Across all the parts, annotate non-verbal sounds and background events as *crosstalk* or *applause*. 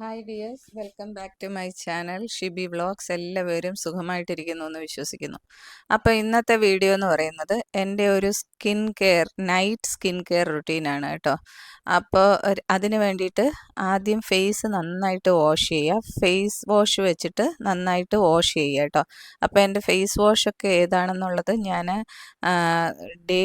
Hi viewers welcome back to my channel Shibi vlogs എല്ലാവരും സുഖമായിട്ടിരിക്കുന്നു എന്ന് വിശ്വസിക്കുന്നു. അപ്പോൾ ഇന്നത്തെ വീഡിയോ എന്ന് പറയുന്നത് എന്റെ ഒരു skin care night skin care റുട്ടീനാണ് കേട്ടോ. അപ്പോൾ അതിന് വേണ്ടിയിട്ട് ആദ്യം ഫേസ് നന്നായിട്ട് വാഷ് ചെയ്യുക. ഫേസ് വാഷ് വെച്ചിട്ട് നന്നായിട്ട് വാഷ് ചെയ്യുക കേട്ടോ. അപ്പോൾ എന്റെ ഫേസ് വാഷൊക്കെ ഏതാണെന്നുള്ളത് ഞാൻ ഡേ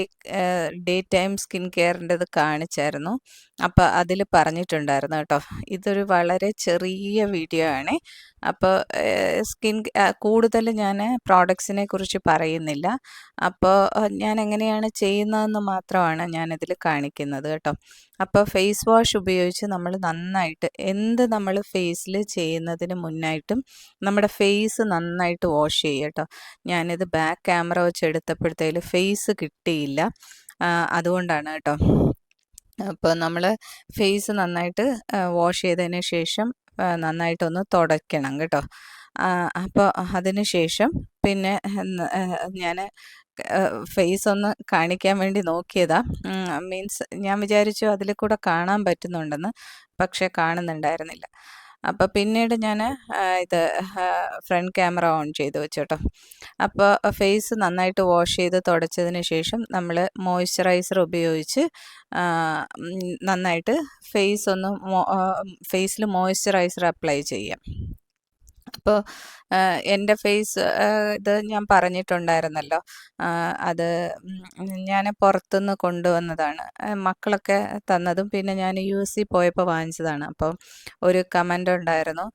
ഡേ ടൈം സ്കിൻ കെയറിന്റെത് കാണിച്ചായിരുന്നു. അപ്പോൾ അതിൽ പറഞ്ഞിട്ടുണ്ടായിരുന്നു കേട്ടോ. ഇതൊരു വളരെ ചെറിയ വീഡിയോ ആണ്. അപ്പോൾ സ്കിൻ കൂടുതൽ ഞാൻ പ്രോഡക്ട്സിനെ കുറിച്ച് പറയുന്നില്ല. അപ്പോൾ ഞാൻ എങ്ങനെയാണ് ചെയ്യുന്നതെന്ന് മാത്രമാണ് ഞാനിതിൽ കാണിക്കുന്നത് കേട്ടോ. അപ്പോൾ ഫേസ് വാഷ് ഉപയോഗിച്ച് നമ്മൾ നന്നായിട്ട് എന്ത് നമ്മൾ ഫേസിൽ ചെയ്യുന്നതിന് മുന്നായിട്ടും നമ്മുടെ ഫേസ് നന്നായിട്ട് വാഷ് ചെയ്യുക കേട്ടോ. ഞാനിത് ബാക്ക് ക്യാമറ വെച്ച് എടുത്തപ്പോഴത്തേൽ ഫേസ് കിട്ടിയില്ല. അതുകൊണ്ടാണ് കേട്ടോ. അപ്പോൾ നമ്മൾ ഫേസ് നന്നായിട്ട് വാഷ് ചെയ്തതിന് ശേഷം നന്നായിട്ടൊന്ന് തുടയ്ക്കണം കേട്ടോ. അപ്പോൾ അതിന് ശേഷം പിന്നെ ഞാൻ ഫേസ് ഒന്ന് കാണിക്കാൻ വേണ്ടി നോക്കിയതാ. മീൻസ് ഞാൻ വിചാരിച്ചു അതിൽ കൂടെ കാണാൻ പറ്റുന്നുണ്ടെന്ന് പക്ഷേ കാണുന്നുണ്ടായിരുന്നില്ല. അപ്പോൾ പിന്നീട് ഞാൻ ഇത് ഫ്രണ്ട് ക്യാമറ ഓൺ ചെയ്ത് വെച്ചു കേട്ടോ അപ്പോൾ ഫേസ് നന്നായിട്ട് വാഷ് ചെയ്ത് തുടച്ചതിന് ശേഷം നമ്മൾ മോയ്സ്ചറൈസർ ഉപയോഗിച്ച് നന്നായിട്ട് ഫേസ് ഒന്ന് ഫേസിൽ മോയ്സ്ചറൈസർ അപ്ലൈ ചെയ്യാം. അപ്പോൾ എന്റെ ഫേസ് ഇത് ഞാൻ പറഞ്ഞിട്ടുണ്ടായിരുന്നല്ലോ. അത് ഞാൻ പുറത്തുനിന്ന് കൊണ്ടുവന്നതാണ്. മക്കളൊക്കെ തന്നതും പിന്നെ ഞാൻ യു എസ് പോയപ്പോൾ വാങ്ങിച്ചതാണ്. അപ്പം ഒരു കമന്റ് ഉണ്ടായിരുന്നു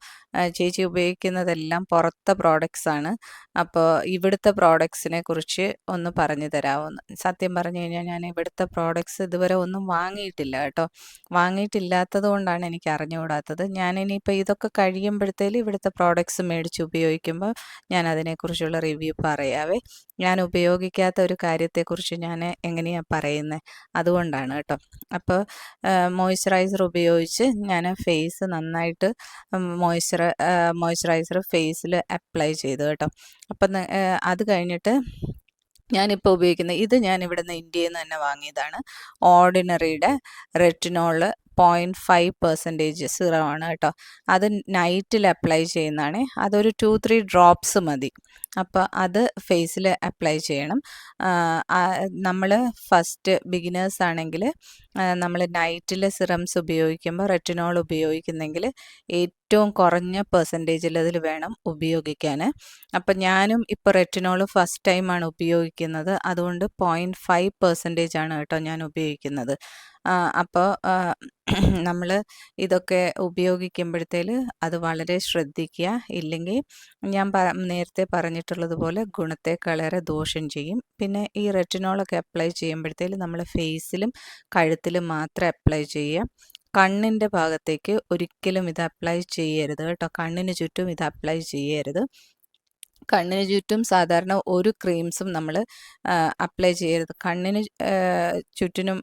ചേച്ചി ഉപയോഗിക്കുന്നതെല്ലാം പുറത്തെ പ്രോഡക്റ്റ്സ് ആണ്. അപ്പോൾ ഇവിടുത്തെ പ്രോഡക്ട്സിനെ കുറിച്ച് ഒന്ന് പറഞ്ഞു തരാമെന്ന് സത്യം പറഞ്ഞു കഴിഞ്ഞാൽ ഞാൻ ഇവിടുത്തെ പ്രോഡക്ട്സ് ഇതുവരെ ഒന്നും വാങ്ങിയിട്ടില്ല കേട്ടോ. വാങ്ങിയിട്ടില്ലാത്തത് കൊണ്ടാണ് എനിക്ക് അറിഞ്ഞുകൂടാത്തത്. ഞാൻ ഇനിയിപ്പോൾ ഇതൊക്കെ കഴിയുമ്പോഴത്തേലും ഇവിടുത്തെ പ്രോഡക്ട്സ് മേടിച്ച് ഉപയോഗിക്കുമ്പോൾ ഞാൻ അതിനെക്കുറിച്ചുള്ള റിവ്യൂ പറയാവേ. ഞാൻ ഉപയോഗിക്കാത്ത ഒരു കാര്യത്തെക്കുറിച്ച് ഞാൻ എങ്ങനെയാണ് പറയുന്നത് അതുകൊണ്ടാണ് കേട്ടോ. അപ്പോൾ മോയ്സ്ചറൈസർ ഉപയോഗിച്ച് ഞാൻ ഫേസ് നന്നായിട്ട് മോയ്സ്ചർ മോയ്സ്ചറൈസർ ഫേസിൽ അപ്ലൈ ചെയ്തു കേട്ടോ. അപ്പം അത് കഴിഞ്ഞിട്ട് ഞാനിപ്പോൾ ഉപയോഗിക്കുന്ന ഇത് ഞാൻ ഇവിടുന്ന് ഇന്ത്യയിൽ നിന്ന് തന്നെ വാങ്ങിയതാണ്. ഓർഡിനറിയുടെ retinol point five percentage zero ആണ് കേട്ടോ. അത് നൈറ്റിൽ അപ്ലൈ ചെയ്യുന്നതാണ്. അതൊരു ടു ത്രീ ഡ്രോപ്സ് മതി. അപ്പോൾ അത് ഫേസിൽ അപ്ലൈ ചെയ്യണം. നമ്മൾ ഫസ്റ്റ് ബിഗിനേഴ്സ് ആണെങ്കിൽ നമ്മൾ നൈറ്റിൽ സിറംസ് ഉപയോഗിക്കുമ്പോൾ റെറ്റിനോൾ ഉപയോഗിക്കുന്നെങ്കിൽ ഏറ്റവും കുറഞ്ഞ പെർസെന്റേജിൽ അതിൽ വേണം ഉപയോഗിക്കാൻ. അപ്പം ഞാനും ഇപ്പോൾ റെറ്റിനോൾ ഫസ്റ്റ് ടൈമാണ് ഉപയോഗിക്കുന്നത്. അതുകൊണ്ട് പോയിന്റ് ഫൈവ് പെർസെന്റേജ് ആണ് കേട്ടോ ഞാൻ ഉപയോഗിക്കുന്നത്. അപ്പോൾ *clears throat* നമ്മൾ ഇതൊക്കെ ഉപയോഗിക്കുമ്പോഴത്തേൽ അത് വളരെ ശ്രദ്ധിക്കുക. ഇല്ലെങ്കിൽ ഞാൻ നേരത്തെ പറഞ്ഞിട്ടുള്ളതുപോലെ ഗുണത്തെക്കാളേറെ ദോഷം ചെയ്യും. പിന്നെ ഈ റെറ്റിനോളൊക്കെ അപ്ലൈ ചെയ്യുമ്പോഴത്തേൽ നമ്മൾ ഫേസിലും കഴുത്തിലും മാത്രം അപ്ലൈ ചെയ്യുക. കണ്ണിന്റെ ഭാഗത്തേക്ക് ഒരിക്കലും ഇത് അപ്ലൈ ചെയ്യരുത് കേട്ടോ. കണ്ണിന് ചുറ്റും ഇത് അപ്ലൈ ചെയ്യരുത്. കണ്ണിന് ചുറ്റും സാധാരണ ഒരു ക്രീംസും നമ്മൾ അപ്ലൈ ചെയ്യരുത്. കണ്ണിന് ചുറ്റിനും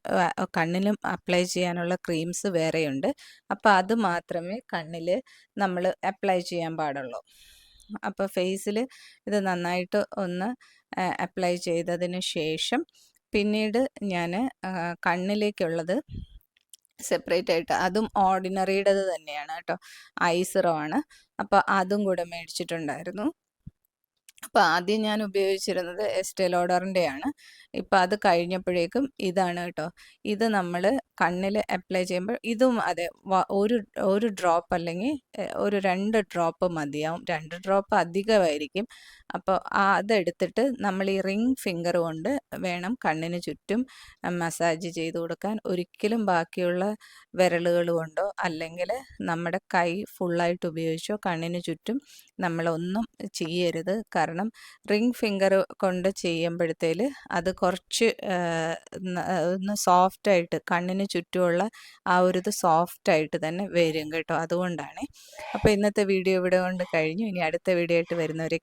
കണ്ണിലും അപ്ലൈ ചെയ്യാനുള്ള ക്രീംസ് വേറെയുണ്ട്. അപ്പോൾ അത് മാത്രമേ കണ്ണിൽ നമ്മൾ അപ്ലൈ ചെയ്യാൻ പാടുള്ളൂ. അപ്പോൾ ഫേസിൽ ഇത് നന്നായിട്ട് ഒന്ന് അപ്ലൈ ചെയ്തതിന് ശേഷം പിന്നീട് ഞാൻ കണ്ണിലേക്കുള്ളത് സെപ്പറേറ്റ് ആയിട്ട് അതും ഓർഡിനറിയുടേത് തന്നെയാണ് കേട്ടോ. ഐസിറോ ആണ്. അപ്പോൾ അതും കൂടെ മേടിച്ചിട്ടുണ്ടായിരുന്നു. അപ്പോൾ ആദ്യം ഞാൻ ഉപയോഗിച്ചിരുന്നത് എസ്റ്റേ ലോഡറിന്റെയാണ് ഇപ്പം അത് കഴിഞ്ഞപ്പോഴേക്കും ഇതാണ് കേട്ടോ. ഇത് നമ്മൾ കണ്ണിൽ അപ്ലൈ ചെയ്യുമ്പോൾ ഇതും അതെ ഒരു ഒരു ഡ്രോപ്പ് അല്ലെങ്കിൽ ഒരു രണ്ട് ഡ്രോപ്പ് മതിയാവും. രണ്ട് ഡ്രോപ്പ് അധികമായിരിക്കും. അപ്പോൾ അതെടുത്തിട്ട് നമ്മൾ ഈ റിംഗ് ഫിംഗർ കൊണ്ട് വേണം കണ്ണിന് ചുറ്റും മസാജ് ചെയ്ത് കൊടുക്കാൻ. ഒരിക്കലും ബാക്കിയുള്ള വിരലുകൾ കൊണ്ടോ അല്ലെങ്കിൽ നമ്മുടെ കൈ ഫുള്ളായിട്ട് ഉപയോഗിച്ചോ കണ്ണിന് ചുറ്റും നമ്മളൊന്നും ചെയ്യരുത്. കാരണം റിംഗ് ഫിംഗർ കൊണ്ട് ചെയ്യുമ്പോഴത്തേൽ അത് കുറച്ച് ഒന്ന് സോഫ്റ്റായിട്ട് കണ്ണിന് ചുറ്റുമുള്ള ആ ഒരു ഇത് സോഫ്റ്റായിട്ട് തന്നെ വരും കേട്ടോ. അതുകൊണ്ടാണ്. അപ്പോൾ ഇന്നത്തെ വീഡിയോ ഇവിടെ കൊണ്ട് കഴിഞ്ഞു. ഇനി അടുത്ത വീഡിയോ ആയിട്ട് വരുന്നവരെ